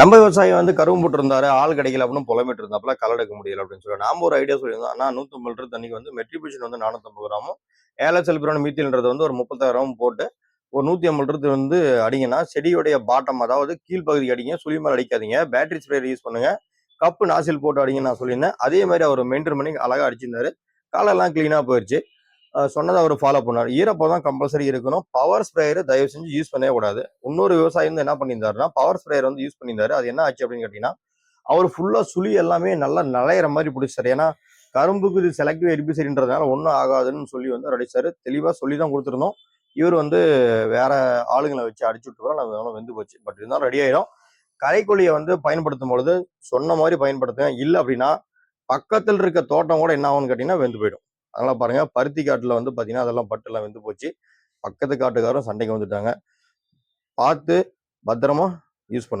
நம்ம விவசாயி வந்து கரும்பு போட்டிருந்தாரு ஆள் கிடைக்கல அப்படின்னு புலம்பிட்டு இருந்தாப்புல களை எடுக்க முடியல அப்படின்னு சொல்லி நாம ஒரு ஐடியா சொல்லியிருந்தோம். ஆனால் நூற்றம்பது லிட்டர் தண்ணிக்கு வந்து மெட்ரிபியூஷன் வந்து நானூற்றம்பது கிராமும். ஏலசெல்பிரான் மீத்தில்ன்றது வந்து ஒரு முப்பத்தாயிரம் போட்டு ஒரு நூற்றி ஐம்பது லிட்டர் வந்து அடிங்கன்னா செடியுடைய பாட்டம் அதாவது கீழ்ப்பகுதி அடிங்க சுழி அடிக்காதீங்க. பேட்டரி ஸ்ப்ரேயர் யூஸ் பண்ணுங்க. கப்பு நாசில் போட்டு அடிங்க நான் சொல்லியிருந்தேன். அதே மாதிரி அவர் மெயின்டைன் பண்ணி அழகா அடிச்சிருந்தாரு. காலெல்லாம் கிளீனாக போயிடுச்சு சொன்னதை அவர் ஃபாலோ பண்ணார் ஈரப்பதம் கம்பல்சரி இருக்கணும். பவர் ஸ்ப்ரேயர் தயவு செஞ்சு யூஸ் பண்ணவே கூடாது. இன்னொரு விவசாயி வந்து என்ன பண்ணியிருந்தாருன்னா பவர் ஸ்ப்ரேயர் வந்து யூஸ் பண்ணியிருந்தாரு. அது என்ன ஆச்சு அப்படின்னு கேட்டீங்கன்னா அவர் ஃபுல்லாக சுழி எல்லாமே நல்லா நலையிற மாதிரி பிடிச்சார் ஏன்னா கரும்புக்கு இது செலக்டிவ் எரிபிசரின்றதுனால ஒன்றும் ஆகாதுன்னு சொல்லி வந்து அவர் அடிச்சாரு. தெளிவாக சொல்லி தான் கொடுத்துருந்தோம். இவர் வந்து வேற ஆளுங்களை வச்சு அடிச்சு விட்டுறோம் நம்ம வெந்து போச்சு. பட் இருந்தாலும் ரெடி ஆயிடும் கரைக்கொல்லியை வந்து பயன்படுத்தும் பொழுது சொன்ன மாதிரி பயன்படுத்துங்க. இல்லை அப்படின்னா பக்கத்தில் இருக்க தோட்டம் கூட என்ன ஆகும்னு கேட்டிங்கன்னா வெந்து போயிடும். அதெல்லாம் பாருங்க. பருத்தி காட்டில் வந்து பார்த்தீங்கன்னா அதெல்லாம் பட்டுலாம் வெந்து போச்சு. பக்கத்து காட்டுக்காரரும் சண்டைக்கு வந்துட்டாங்க. பார்த்து பத்திரமா யூஸ் பண்ணுங்க.